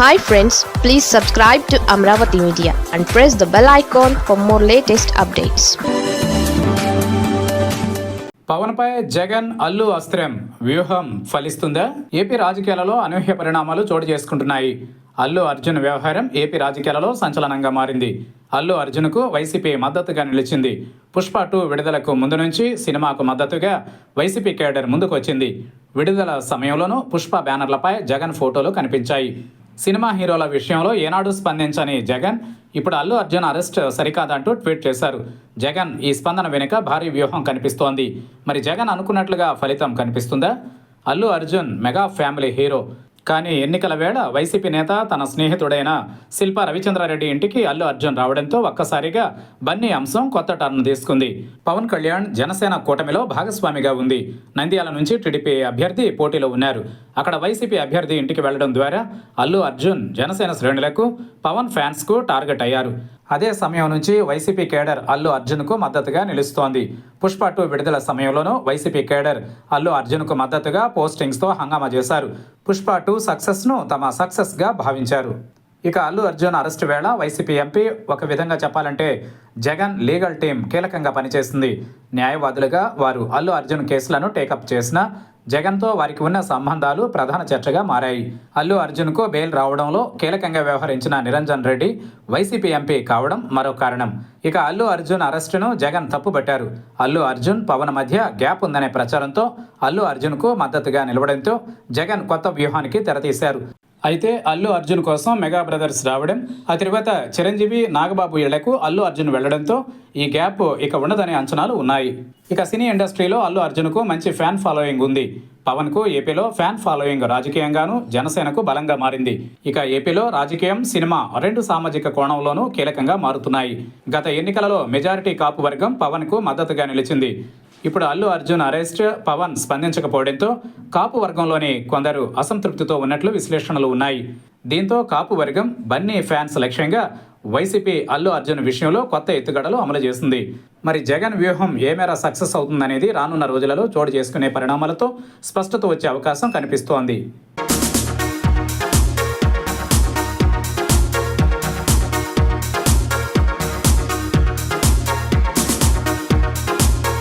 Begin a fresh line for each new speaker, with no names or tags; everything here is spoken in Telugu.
Hi friends please subscribe to Amaravati media and press the bell icon for more latest updates
పవన్పై Jagan Allu అస్త్రం. వ్యూహం ఫలిస్తుందా? ఏపీ రాజకీయాలలో అనూహ్య పరిణామాలు చోటు చేసుకుంటున్నాయి. అల్లు అర్జున్ వ్యవహారం ఏపీ రాజకీయాలలో సంచలనంగా మారింది. అల్లు అర్జున్కు వైసీపీ మద్దతుగా నిలిచింది. పుష్ప టూ విడుదలకు ముందు నుంచి సినిమాకు మద్దతుగా వైసీపీ కేడర్ ముందుకు వచ్చింది విడుదల సమయంలోనూ పుష్ప బ్యానర్లపై జగన్ ఫోటోలు కనిపించాయి. సినిమా హీరోల విషయంలో ఏనాడు స్పందించని జగన్ ఇప్పుడు అల్లు అర్జున్ అరెస్ట్ సరికాదంటూ ట్వీట్ చేశారు. జగన్ ఈ స్పందన వెనుక భారీ వ్యూహం కనిపిస్తోంది. మరి జగన్ అనుకున్నట్లుగా ఫలితం కనిపిస్తుందా? Allu Arjun mega family hero. కానీ ఎన్నికల వేళ వైసీపీ నేత తన స్నేహితుడైన శిల్ప రవిచంద్రారెడ్డి ఇంటికి అల్లు అర్జున్ రావడంతో ఒక్కసారిగా బన్నీ అంశం కొత్త టర్న్ తీసుకుంది. పవన్ కళ్యాణ్ జనసేన కూటమిలో భాగస్వామిగా ఉంది. నంద్యాల నుంచి టీడీపీ అభ్యర్థి పోటీలో ఉన్నారు. అక్కడ వైసీపీ అభ్యర్థి ఇంటికి వెళ్ళడం ద్వారా అల్లు అర్జున్ జనసేన శ్రేణులకు పవన్ ఫ్యాన్స్కు టార్గెట్ అయ్యారు. అదే సమయం నుంచి వైసీపీ కేడర్ అల్లు అర్జున్కు మద్దతుగా నిలుస్తోంది. పుష్ప టూ విడుదల సమయంలోనూ వైసీపీ కేడర్ అల్లు అర్జున్కు మద్దతుగా పోస్టింగ్స్తో హంగామా చేశారు. పుష్ప టూ సక్సెస్ను తమ సక్సెస్గా భావించారు. ఇక అల్లు అర్జున్ అరెస్ట్ వేళ వైసీపీ ఎంపీ ఒక విధంగా చెప్పాలంటే జగన్ లీగల్ టీం కీలకంగా పనిచేసింది. న్యాయవాదులుగా వారు అల్లు అర్జున్ కేసులను టేకప్ చేసిన జగన్తో వారికి ఉన్న సంబంధాలు ప్రధాన చర్చగా మారాయి. అల్లు అర్జున్కు బెయిల్ రావడంలో కీలకంగా వ్యవహరించిన నిరంజన్ రెడ్డి వైసీపీ ఎంపీ కావడం మరో కారణం. ఇక అల్లు అర్జున్ అరెస్టును జగన్ తప్పుబట్టారు. అల్లు అర్జున్ పవన్ మధ్య గ్యాప్ ఉందనే ప్రచారంతో అల్లు అర్జున్కు మద్దతుగా నిలవడంతో జగన్ కొత్త వ్యూహానికి తెరతీశారు. అయితే అల్లు అర్జున్ కోసం మెగా బ్రదర్స్ రావడం ఆ తర్వాత చిరంజీవి నాగబాబు ఇళ్ళకు అల్లు అర్జున్ వెళ్ళడంతో ఈ గ్యాప్ ఇక ఉండదనే అంచనాలు ఉన్నాయి. ఇక సినీ ఇండస్ట్రీలో అల్లు అర్జున్కు మంచి ఫ్యాన్ ఫాలోయింగ్ ఉంది. పవన్కు ఏపీలో ఫ్యాన్ ఫాలోయింగ్ రాజకీయంగాను జనసేనకు బలంగా మారింది. ఇక ఏపీలో రాజకీయం సినిమా రెండు సామాజిక కోణంలోనూ కీలకంగా మారుతున్నాయి. గత ఎన్నికలలో మెజారిటీ కాపు వర్గం పవన్కు మద్దతుగా నిలిచింది. ఇప్పుడు అల్లు అర్జున్ అరెస్ట్ పవన్ స్పందించకపోవడంతో కాపు వర్గంలోని కొందరు అసంతృప్తితో ఉన్నట్లు విశ్లేషణలు ఉన్నాయి. దీంతో కాపు వర్గం బన్నీ ఫ్యాన్స్ లక్ష్యంగా వైసీపీ అల్లు అర్జున్ విషయంలో కొత్త ఎత్తుగడలు అమలు చేసింది. మరి జగన్ వ్యూహం ఏ మేర సక్సెస్ అవుతుందనేది రానున్న రోజులలో చోటు చేసుకునే పరిణామాలతో స్పష్టత వచ్చే అవకాశం కనిపిస్తోంది.